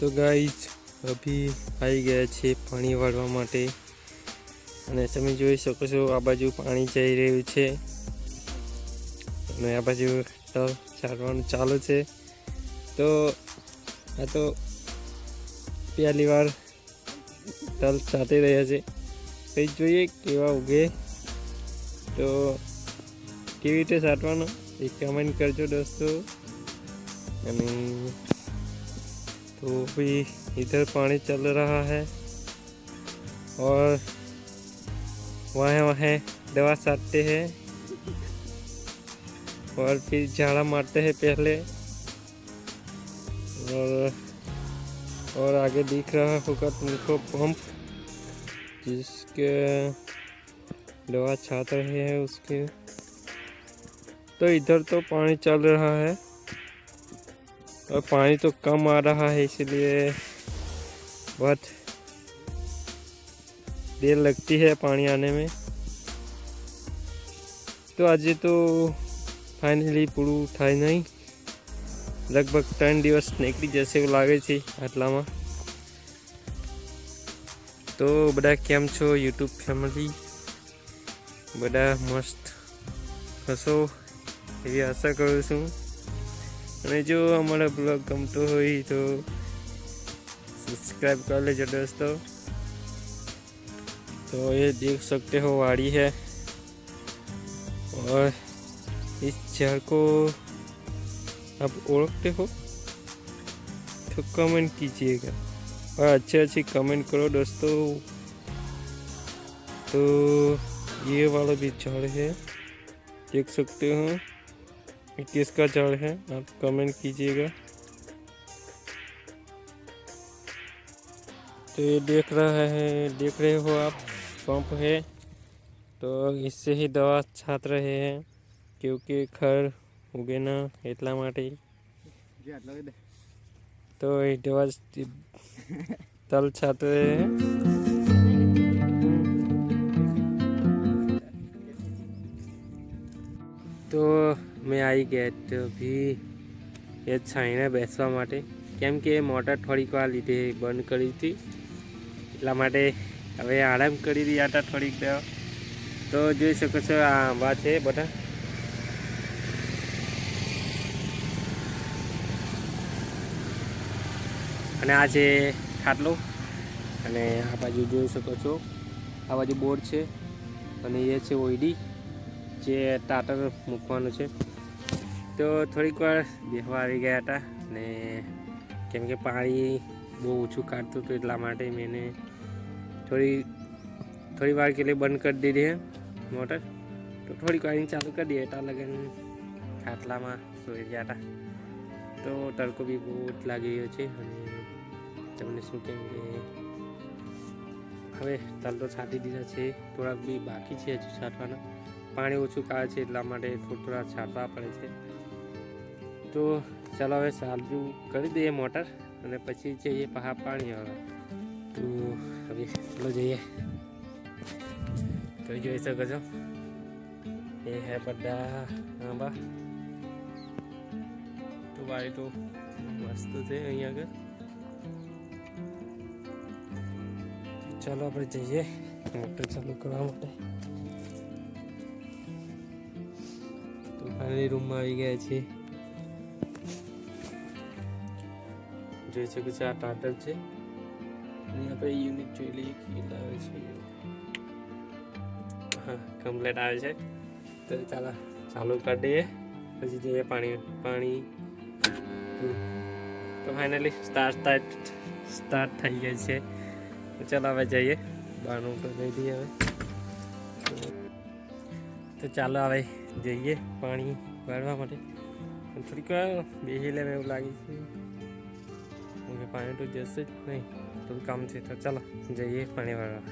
તો ગાઈઝ, અભી આવી ગયા છે પાણી વાળવા માટે. અને તમે જોઈ શકો છો, આ બાજુ પાણી જઈ રહ્યું છે. અને આ બાજુ તલ છાંટવાનું ચાલુ છે. તો આ તો પહેલી વાર તલ છાંટી રહ્યા છે. કંઈ જોઈએ કેવા ઉગે. તો કેવી રીતે છાંટવાનું એ કમેન્ટ કરજો દોસ્તો. અને तो भी इधर पानी चल रहा है और वहाँ वहाँ दवा साटते हैं और फिर झाड़ा मारते हैं पहले और और आगे दिख रहा होगा तुमको पंप जिसके दवा छाट रहे हैं उसके। तो इधर तो पानी चल रहा है। और पानी तो कम आ रहा है इसलिए बहुत देर लगती है पानी आने में તો આજે તો ફાઇનલી પૂરું થાય નહીં લગભગ ત્રણ દિવસ નીકળી જશે એવું લાગે છે આટલામાં તો બધા કેમ છો યુટ્યુબ ફેમિલી બધા મસ્ત હશો એવી આશા કરું છું અને જો हमारा ब्लॉग गमतो हुई तो सब्सक्राइब कर लीजिए दोस्तों तो ये देख सकते हो वाड़ी है और इस झाड़ को आप ओळखते हो तो कमेंट कीजिएगा और अच्छे अच्छे कमेंट करो दोस्तों तो ये वाला भी झाड़ है देख सकते हो ये किसका झाड़ है आप कमेंट कीजिएगा तो ये देख रहा है देख रहे हो आप पंप है तो इससे ही दवा छाट रहे हैं क्योंकि खर उगे ना એટલા માટે તો એ દવા તલ છાટ रहे તો મેં આવી ગયા તો ભી એ છાંયને બેસવા માટે, કેમ કે મોટર થોડીક વાર લીધે બંધ કરી હતી. એટલા માટે હવે આરામ કરી રહ્યા હતા થોડીક તો જોઈ શકો છો આ આંબા છે બધા. અને આ છે ખાટલો. અને આ બાજુ જોઈ શકો છો. આ બાજુ બોર્ડ છે. અને એ છે ઓઈડી જે ટાટર મૂકવાનું છે. તો થોડીક વાર બેહવા આવી ગયા હતા ને કેમ કે પાણી બહુ ઓછું કાઢતું હતું એટલા માટે મેં એને થોડી થોડી વાર કેટલી બંધ કરી દીધી મોટર. તો થોડીક વાર ચાલુ કરી દઈએ એટલા લગન ખાટલામાં સોઈ ગયા હતા. તો તડકો બી બહુ જ લાગી રહ્યો છે અને તમને શું કેમ કે હવે તલ તો છાંટી દીધા છે. થોડાક બી બાકી છે હજુ છાંટવાના. પાણી ઓછું કાઢે છે એટલા માટે થોડા છાંટવા પડે છે. તો ચાલો હવે ચાલુ કરી દઈએ મોટર અને પછી જઈએ પહા પાણી હવે. તો હવે ચાલો જઈએ. તો જોઈ શકો છો. એ હે બધા આંબા. તો વાળી તો મસ્ત છે અહીંયા આગળ. ચાલો આપણે જઈએ. મોટર ચાલુ કરવા માટે. તો રૂમમાં આવી ગયા છીએ. જોઈ શકો છો આ ટાટર છે. અને આપણે યુનિટ જોઈ લઈએ કેટલા આવે છે. હા કમ્પ્લેટ આવે છે. તો ચાલો, ચાલુ કાઢીએ પછી જઈએ પાણી પાણી. તો ફાઇનલી સ્ટાર્ટ સ્ટાર્ટ સ્ટાર્ટ થઈ ગઈ છે. ચાલો હવે જઈએ. બહારનું જઈ દઈએ હવે. તો ચાલો હવે જઈએ પાણી વાળવા માટે. થોડીક વાર બેસી લે એવું લાગે છે કે પાણી તો જશે જ નહીં. થોડું કામ છે તો ચાલો જઈએ પાણી વાળવા.